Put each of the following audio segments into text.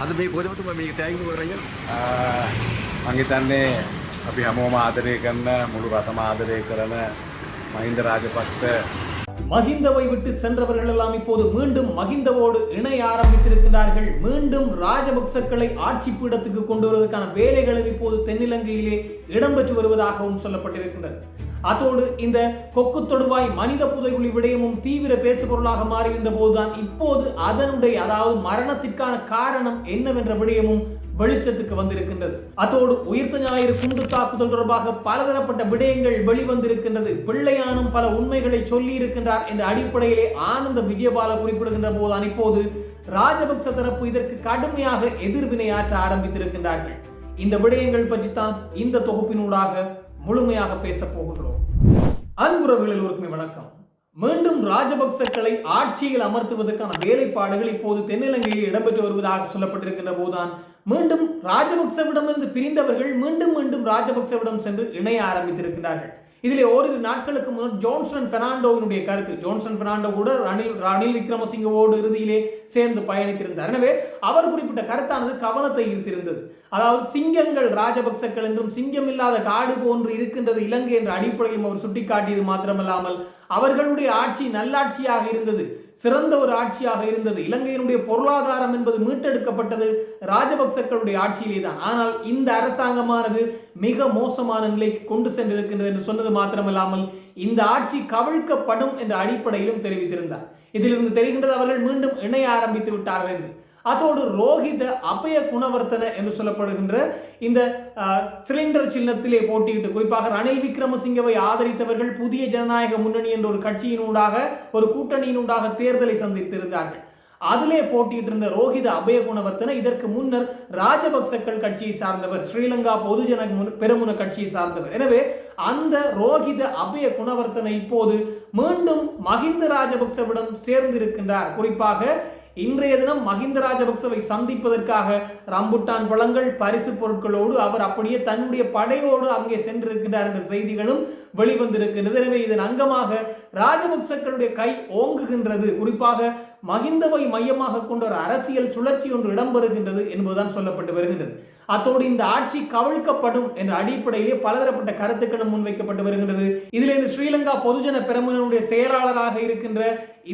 අද මේ කොහොමද මේක තෑගි කරන්නේ මං හිතන්නේ අපි හැමෝම ආදරය කරන මුළු රටම ආදරය කරන මහින්ද රාජපක්ෂ மஹிந்தவை விட்டு சென்றவர்கள் எல்லாம் இப்போது மீண்டும் மஹிந்தவோடு இணைய ஆரம்பித்திருக்கிறார்கள் மீண்டும் ராஜபக்சக்களை ஆட்சி பீடத்துக்கு கொண்டு வருவதற்கான வேலைகளும் இப்போது தென்னிலங்கையிலே இடம்பெற்று வருவதாகவும் சொல்லப்பட்டிருக்கின்றது அதோடு இந்த கொக்கு தொடுவாய் மனித புதைகுழி விடயமும் தீவிர பேசுபொருளாக மாறியிருந்த போதுதான் இப்போது அதனுடைய அதாவது மரணத்திற்கான காரணம் என்னவென்ற விடயமும் வெளிச்சத்துக்கு வந்திருக்கின்றது. அதோடு உயிர்த்த ஞாயிறு குண்டு தாக்குதல் தொடர்பாக பலதரப்பட்ட விடயங்கள் வெளிவந்திருக்கின்றது. பிள்ளையானும் பல உண்மைகளை சொல்லி இருக்கின்றார் என்ற அடிப்படையிலே ஆனந்த விஜயபால குறிப்பிடுகின்ற போதுதான் இப்போது ராஜபக்ச தரப்பு இதற்கு கடுமையாக எதிர்வினையாற்ற ஆரம்பித்திருக்கின்றார்கள். இந்த விடயங்கள் பற்றித்தான் இந்த தொகுப்பினூடாக முழுமையாக பேசப் போகின்றோம். அன்புறவுகளில் ஒருக்குமே வணக்கம். மீண்டும் ராஜபக்சக்களை ஆட்சியில் அமர்த்துவதற்கான வேலைப்பாடுகள் இப்போது தென்னிலங்கையில் இடம்பெற்று வருவதாக சொல்லப்பட்டிருக்கின்ற போதுதான் மீண்டும் ராஜபக்சவிடமிருந்து பிரிந்தவர்கள் மீண்டும் மீண்டும் ராஜபக்சவிடம் சென்று இணைய ஆரம்பித்திருக்கிறார்கள் இதில் ஓரிரு நாட்களுக்கு முன்னர் ஜோன்சன் பெர்னாண்டோவினுடைய கருத்து. ஜோன்சன் பெர்னாண்டோ கூட ரணில் ரணில் விக்ரமசிங்கவோடு இறுதியிலே சேர்ந்து பயணித்திருந்தார். எனவே அவர் குறிப்பிட்ட கருத்தானது கவனத்தை ஈர்த்திருந்தது. அதாவது சிங்கங்கள் ராஜபக்சக்கள் என்றும் சிங்கம் இல்லாத காடு போன்று இருக்கின்றது இலங்கை என்ற அடிப்படையும் அவர் சுட்டிக்காட்டியது மாத்திரமல்லாமல் அவர்களுடைய ஆட்சி நல்லாட்சியாக இருந்தது. சிறந்த ஒரு ஆட்சியாக இருந்தது. இலங்கையினுடைய பொருளாதாரம் என்பது மீட்டெடுக்கப்பட்டது ராஜபக்சக்களுடைய ஆட்சியிலே தான் ஆனால் இந்த அரசாங்கமானது மிக மோசமான நிலைக்கு கொண்டு சென்றிருக்கின்றது என்று சொன்னது மாத்திரமல்லாமல் இந்த ஆட்சி கவிழ்க்கப்படும் என்ற அடிப்படையிலும் தெரிவித்திருந்தார். இதிலிருந்து தெரிகின்றது அவர்கள் மீண்டும் இணைய ஆரம்பித்து விட்டார்கள் என்று. அதோடு ரோஹித அபய குணவர்த்தன என்று சொல்லப்படுகின்ற இந்த சிலிண்டர் சின்னத்திலே போட்டியிட்டு குறிப்பாக ரணில் விக்ரமசிங்கவை ஆதரித்தவர்கள் புதிய ஜனநாயக முன்னணி என்ற ஒரு கட்சியினூடாக ஒரு கூட்டணியினூடாக தேர்தலை சந்தித்திருந்தார்கள். அதிலே போட்டியிட்டு இருந்த ரோஹித அபய குணவர்த்தன இதற்கு முன்னர் ராஜபக்சக்கள் கட்சியை சார்ந்தவர் ஸ்ரீலங்கா பொதுஜன பெருமுன கட்சியை சார்ந்தவர். எனவே அந்த ரோஹித அபய குணவர்த்தன இப்போது மீண்டும் மஹிந்த ராஜபக்சவிடம் சேர்ந்திருக்கின்றார். குறிப்பாக இன்றைய தினம் மஹிந்த ராஜபக்சவை சந்திப்பதற்காக ரம்புட்டான் பழங்கள் பரிசு பொருட்களோடு அவர் அப்படியே தன்னுடைய படையோடு அங்கே சென்றிருக்கிறார் என்ற செய்திகளும் வெளிவந்திருக்கிறது எனவே இதன் அங்கமாக ராஜபக்சக்களுடைய கை ஓங்குகின்றது. குறிப்பாக மஹிந்தவை மையமாக கொண்ட ஒரு அரசியல் சுழற்சி ஒன்று இடம்பெறுகின்றது என்பதுதான் சொல்லப்பட்டு வருகின்றது. அத்தோடு இந்த ஆட்சி கவிழ்க்கப்படும் என்ற அடிப்படையிலே பலதரப்பட்ட கருத்துக்களும் முன்வைக்கப்பட்டு வருகின்றது. இதில் இந்த ஸ்ரீலங்கா பொதுஜன பெருமனுடைய செயலாளராக இருக்கின்ற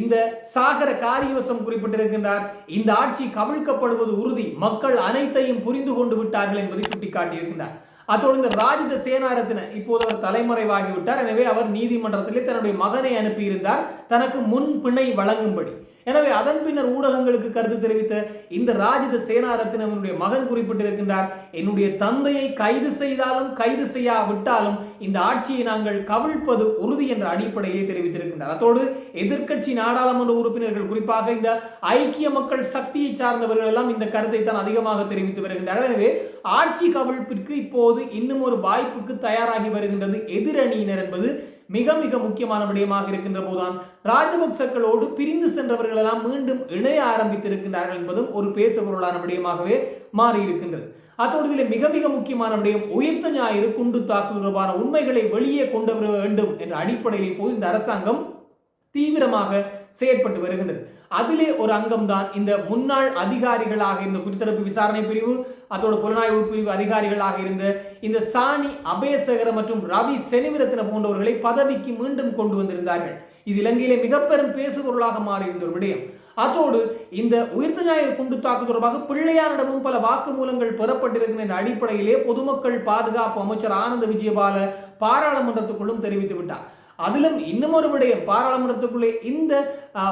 இந்த சாகர காரியவசம் குறிப்பிட்டிருக்கின்றார். இந்த ஆட்சி கவிழ்க்கப்படுவது உறுதி மக்கள் அனைத்தையும் புரிந்து கொண்டு விட்டார்கள் என்பதை சுட்டிக்காட்டியிருக்கின்றார். அத்தோடு இந்த ராஜித சேனாரத்தின இப்போது அவர் தலைமறைவாகிவிட்டார். எனவே அவர் நீதிமன்றத்திலே தன்னுடைய மகனை அனுப்பியிருந்தார். தனக்கு முன் பிணை வழங்கும்படி. எனவே அதன் பின்னர் ஊடகங்களுக்கு கருத்து தெரிவித்த இந்த ராஜித சேனாரத்தினவனுடைய மகன் குறிப்பிட்டிருக்கின்றார் என்னுடைய தந்தையை கைது செய்தாலும் கைது செய்யாவிட்டாலும் இந்த ஆட்சியை நாங்கள் கவிழ்ப்பது உறுதி என்ற அடிப்படையை தெரிவித்திருக்கின்றார். அத்தோடு எதிர்க்கட்சி நாடாளுமன்ற உறுப்பினர்கள் குறிப்பாக இந்த ஐக்கிய மக்கள் சக்தியை சார்ந்தவர்கள் எல்லாம் இந்த கருத்தை தான் அதிகமாக தெரிவித்து வருகின்றனர் எனவே ஆட்சி கவிழ்ப்பிற்கு இப்போது இன்னும் ஒரு வாய்ப்புக்கு தயாராகி வருகின்றது எதிரணியினர் என்பது மிக மிக முக்கியமான விடயமாக இருக்கின்ற போதுதான். ராஜபக்சக்களோடு பிரிந்து சென்றவர்கள் எல்லாம் மீண்டும் இணைய ஆரம்பித்திருக்கின்றார்கள் என்பதும் ஒரு பேசுபொருளான விடயமாகவே மாறியிருக்கின்றது. அத்தோடு இதில் மிக மிக முக்கியமான விடயம் உயிர்த்த ஞாயிறு குண்டு தாக்குதல் தொடர்பான உண்மைகளை வெளியே கொண்டு வர வேண்டும் என்ற அடிப்படையில் இப்போது இந்த அரசாங்கம் தீவிரமாக செயற்பட்டு வருகின்றது. அதிலே ஒரு அங்கம்தான். இந்த முன்னாள் அதிகாரிகளாக இருந்த குற்றத்தரப்பு விசாரணை பிரிவு அதோட புலனாய்வு பிரிவு அதிகாரிகளாக இருந்த இந்த சாணி அபயசகர மற்றும் ரவி செனிவிரத்தின போன்றவர்களை பதவிக்கு மீண்டும் கொண்டு வந்திருந்தார்கள். இது இலங்கையிலே மிக பெரும் பேசுபொருளாக மாறியிருந்த ஒரு விடயம். அதோடு இந்த உயிர்த்த ஞாயிறு குண்டு தாக்கு தொடர்பாக பிள்ளையாரிடமும் பல வாக்குமூலங்கள் பெறப்பட்டிருக்கின்ற அடிப்படையிலே பொதுமக்கள் பாதுகாப்பு அமைச்சர் ஆனந்த விஜயபால பாராளுமன்றத்துக்குள்ளும் தெரிவித்து விட்டார் அதிலும் இன்னும் ஒரு விடயம் பாராளுமன்றத்துக்குள்ளே இந்த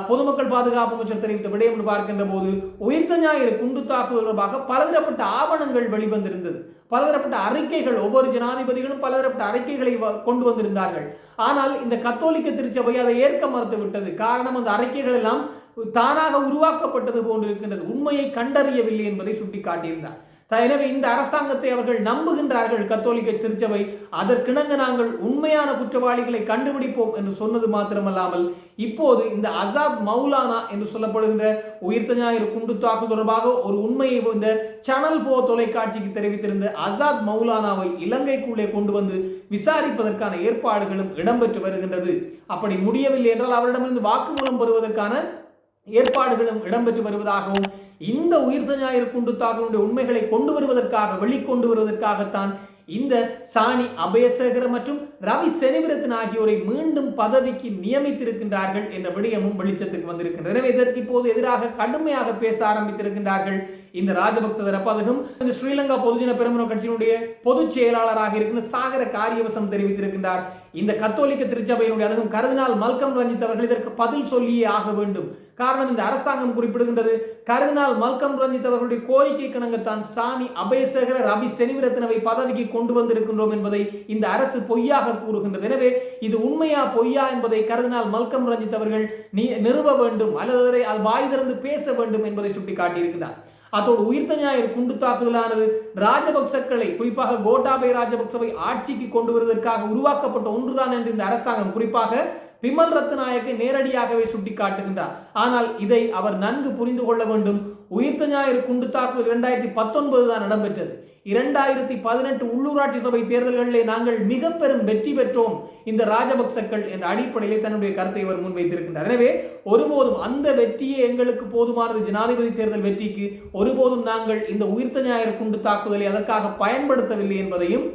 பொதுமக்கள் பாதுகாப்பு அமைச்சர் தெரிவித்த விடயம் என்று பார்க்கின்ற போது உயிர்த்த ஞாயிறு குண்டு தாக்குதல் தொடர்பாக பலதரப்பட்ட ஆவணங்கள் வெளிவந்திருந்தது. பலதரப்பட்ட அறிக்கைகள் ஒவ்வொரு ஜனாதிபதிகளும் பலதரப்பட்ட அறிக்கைகளை வ- கொண்டு வந்திருந்தார்கள். ஆனால் இந்த கத்தோலிக்க திருச்சபை அதை ஏற்க மறுத்து விட்டது காரணம் அந்த அறிக்கைகள் எல்லாம் தானாக உருவாக்கப்பட்டது போன்றிருக்கின்றது உண்மையை கண்டறியவில்லை என்பதை சுட்டிக்காட்டியிருந்தார். எனவே இந்த அரசாங்கத்தை அவர்கள் நம்புகின்றார்கள். கத்தோலிக்க திருச்சபை அதற்கிணங்க நாங்கள் உண்மையான குற்றவாளிகளை கண்டுபிடிப்போம் என்று சொன்னது மாத்திரமல்லாமல் இப்போது இந்த அசாத் மௌலானா என்று சொல்லப்படுகின்ற உயிர்த்த ஞாயிறு குண்டு தாக்குதல் தொடர்பாக ஒரு உண்மையை இந்த சேனல் போ தொலைக்காட்சிக்கு தெரிவித்திருந்த அசாத் மௌலானாவை இலங்கைக்குள்ளே கொண்டு வந்து விசாரிப்பதற்கான ஏற்பாடுகளும் இடம்பெற்று வருகின்றது. அப்படி முடியவில்லை என்றால் அவரிடமிருந்து வாக்குமூலம் பெறுவதற்கான ஏற்பாடுகளும் இடம்பெற்று வருவதாகவும் இந்த உயிர்த்த ஞாயிறு குண்டு தாக்குதலுடைய உண்மைகளை கொண்டு வருவதற்காக வெளிக்கொண்டு வருவதற்காகத்தான் இந்த சாணி அபயசேகர மற்றும் ரவி செனிவிரத்தன் ஆகியோரை மீண்டும் பதவிக்கு நியமித்திருக்கின்றார்கள் என்ற விடயமும் வெளிச்சத்துக்கு வந்திருக்கின்றது. எனவே இதற்கு இப்போது எதிராக கடுமையாக பேச ஆரம்பித்திருக்கின்றார்கள் இந்த ராஜபக்ச தரப்பதகம் இந்த ஸ்ரீலங்கா பொதுஜன பெருமன கட்சியினுடைய பொதுச் செயலாளராக இருக்கின்ற சாகர காரியவசம் தெரிவித்திருக்கின்றார். இந்த கத்தோலிக்க திருச்சபையினுடைய அதுவும் கருதினால் மல்கம் ரஞ்சித் அவர்கள் இதற்கு பதில் சொல்லியே ஆக வேண்டும். காரணம் இந்த அரசாங்கம் குறிப்பிடுகின்றது. கருதினால் மல்கம் ரஞ்சித் அவர்களுடைய கோரிக்கை கணங்கத்தான் சாமி அபயசேகர ரவி செனிவிரத்னவை பதவிக்கு கொண்டு வந்திருக்கின்றோம் என்பதை இந்த அரசு பொய்யாக கூறுகின்றது. எனவே இது உண்மையா பொய்யா என்பதை கருதினால் மல்கம் ரஞ்சித் அவர்கள் நீ நிறுவ வேண்டும். அல்லது அதை வாய் திறந்து பேச வேண்டும் என்பதை சுட்டிக்காட்டியிருக்கிறார் அதோடு உயிர்த்த ஞாயிறு குண்டு தாக்குதலானது ராஜபக்சக்களை குறிப்பாக கோட்டாபய ராஜபக்சவை ஆட்சிக்கு கொண்டு வருவதற்காக உருவாக்கப்பட்ட ஒன்றுதான் என்று இந்த அரசாங்கம் குறிப்பாக பிமல் ரத்நாயக்கை நேரடியாகவே சுட்டிக்காட்டுகின்றார். ஆனால் இதை அவர் நன்கு புரிந்து கொள்ள வேண்டும். உயிர்த்த ஞாயிறு குண்டு தாக்குதல் இரண்டாயிரத்தி பத்தொன்பது தான் இடம்பெற்றது இரண்டாயிரத்தி பதினெட்டு உள்ளூராட்சி சபை தேர்தல்களிலே நாங்கள் மிக பெரும் வெற்றி பெற்றோம் இந்த ராஜபக்சக்கள் என்ற அடிப்படையில் தன்னுடைய கருத்தை அவர் முன்வைத்திருக்கின்றார். எனவே ஒருபோதும் அந்த வெற்றியே எங்களுக்கு போதுமானது. ஜனாதிபதி தேர்தல் வெற்றிக்கு ஒருபோதும் நாங்கள் இந்த உயிர்த்த ஞாயிறு குண்டு தாக்குதலை அதற்காக பயன்படுத்தவில்லை என்பதையும்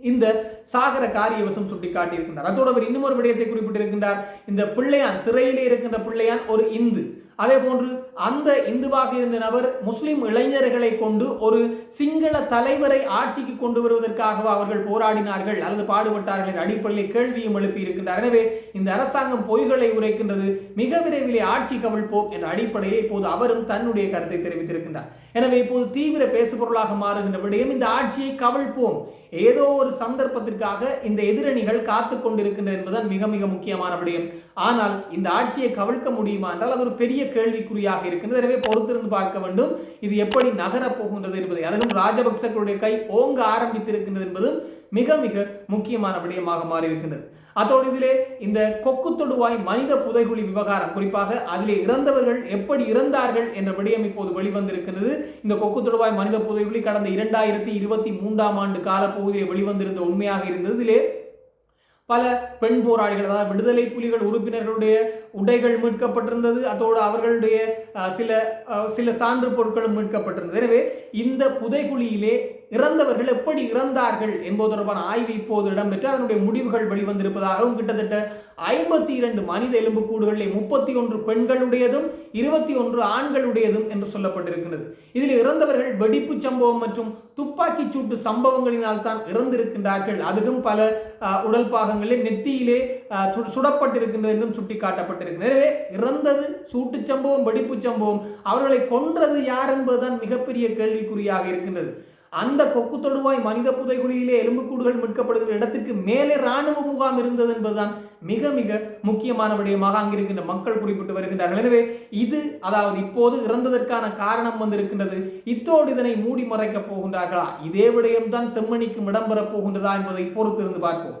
இந்த சாகர காரியவசம் சுட்டிக்காட்டியிருக்கின்றார். அதோடு அவர் இன்னும் ஒரு விடயத்தை குறிப்பிட்டிருக்கின்றார். இந்த பிள்ளையான் சிறையிலே இருக்கின்ற பிள்ளையான் ஒரு இந்து. அதே போன்று அந்த இந்துவாக இருந்த நபர் முஸ்லிம் இளைஞர்களை கொண்டு ஒரு சிங்கள தலைவரை ஆட்சிக்கு கொண்டு வருவதற்காக அவர்கள் போராடினார்கள் அல்லது பாடுபட்டார்கள் என்ற அடிப்படையில் கேள்வியும் எழுப்பி இருக்கின்றார். எனவே இந்த அரசாங்கம் பொய்களை உரைக்கின்றது மிக விரைவிலே ஆட்சி கவிழ்ப்போம் என்ற அடிப்படையில் இப்போது அவரும் தன்னுடைய கருத்தை தெரிவித்திருக்கின்றார். எனவே இப்போது தீவிர பேசுபொருளாக மாறுகின்ற விடயம் இந்த ஆட்சியை கவிழ்ப்போம். ஏதோ ஒரு சந்தர்ப்பத்திற்காக இந்த எதிரணிகள் காத்து கொண்டிருக்கின்றன என்பதுதான் மிக மிக முக்கியமான விடயம். ஆனால் இந்த ஆட்சியை கவிழ்க்க முடியுமா என்றால் அது ஒரு பெரிய கேள்விக்குறியாக இருக்கின்றது. எனவே பொறுத்திருந்து பார்க்க வேண்டும். இது எப்படி நகரப் போகின்றது என்பதை. அதுவும் ராஜபக்சர்களுடைய கை ஓங்க ஆரம்பித்திருக்கின்றது என்பதும் மிக மிக முக்கியமான விடயமாக மாறியிருக்கின்றது. அதோடு இதிலே இந்த கொக்கு தொடுவாய் மனித புதைகுழி விவகாரம் குறிப்பாக அதிலே இறந்தவர்கள் எப்படி இறந்தார்கள் என்ற விடயம் இப்போது வெளிவந்திருக்கிறது இந்த கொக்கு தொடுவாய் மனித புதைகுழி கடந்த இரண்டாயிரத்தி இருபத்தி மூன்றாம் ஆண்டு காலப்பகுதியில் வெளிவந்திருந்த உண்மையாக இருந்தது. இதிலே பல பெண் போராளிகள் அதாவது விடுதலை புலிகள் உறுப்பினர்களுடைய உடைகள் மீட்கப்பட்டிருந்தது. அதோடு அவர்களுடைய சில சில சான்று பொருட்களும் மீட்கப்பட்டிருந்தது. எனவே இந்த புதைகுழியிலே இறந்தவர்கள் எப்படி இறந்தார்கள் என்பது தொடர்பான ஆய்வு இப்போது இடம்பெற்று அதனுடைய முடிவுகள் வெளிவந்திருப்பதாகவும் கிட்டத்தட்ட ஐம்பத்தி இரண்டு மனித எலும்புக்கூடுகளில் முப்பத்தி ஒன்று பெண்களுடையதும் இருபத்தி ஒன்று ஆண்களுடையதும் என்று சொல்லப்பட்டிருக்கிறது. இதில் இறந்தவர்கள் வெடிப்பு சம்பவம் மற்றும் துப்பாக்கி சூட்டு சம்பவங்களினால் தான் இறந்திருக்கின்றார்கள். அதுவும் பல உடல் பாகங்களில் நெத்தியிலே சு- சுடப்பட்டிருக்கின்றது என்றும் சுட்டிக்காட்டப்பட்டிருக்கிறது. எனவே இறந்தது சூட்டுச் சம்பவம் வெடிப்பு சம்பவம் அவர்களை கொன்றது யார் என்பதுதான் மிகப்பெரிய கேள்விக்குறியாக இருக்கின்றது. அந்த கொக்கு தொடுவாய் மனித புதைகுழியிலே எலும்புக்கூடுகள் மீட்கப்படுகிற இடத்திற்கு மேலே இராணுவ முகாம் இருந்தது என்பதுதான் மிக மிக முக்கியமான விடயமாக அங்கிருக்கின்ற மக்கள் குறிப்பிட்டு வருகின்றார்கள். எனவே இது அதாவது இப்போது இறந்ததற்கான காரணம் வந்திருக்கின்றது. இத்தோடு இதனை மூடி மறைக்கப் போகின்றார்களா? இதே விடயம்தான் செம்மணிக்கும் இடம்பெறப் போகின்றதா என்பதை பொறுத்திருந்து பார்ப்போம்.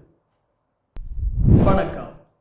வணக்கம்.